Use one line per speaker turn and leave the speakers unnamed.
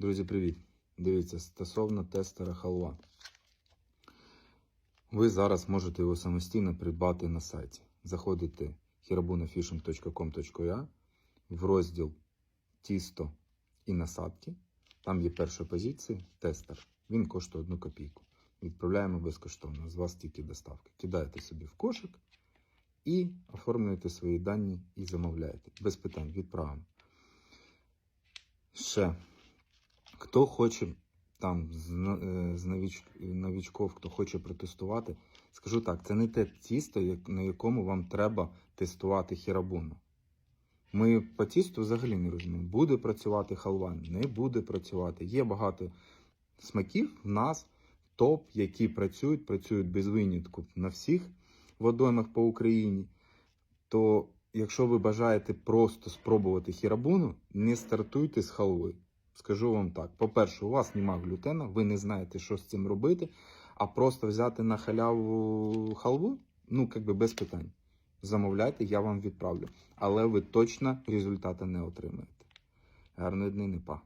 Друзі, привіт! Дивіться, стосовно тестера халва. Ви зараз можете його самостійно придбати на сайті. Заходите hirabunafishing.com.ua в розділ Тісто і насадки. Там є перша позиція тестер. Він коштує 1 копійку. Відправляємо безкоштовно. З вас тільки доставки. Кидаєте собі в кошик і оформлюєте свої дані і замовляєте. Без питань відправимо. Ще хто хоче там е, з новіч, новічков, хто хоче протестувати, скажу так, це не те тісто, на якому вам треба тестувати хірабуну. Ми по тісту взагалі не розуміємо, буде працювати халва, не буде працювати. Є багато смаків в нас, топ, які працюють, працюють без винятку на всіх водоймах по Україні. То якщо ви бажаєте просто спробувати хірабуну, не стартуйте з халви. Скажу вам так: по-перше, у вас немає глютена, ви не знаєте, що з цим робити, а просто взяти на халяву халву, ну, як би без питань. Замовляйте, я вам відправлю. Але ви точно результати не отримаєте. Гарної дни, не па.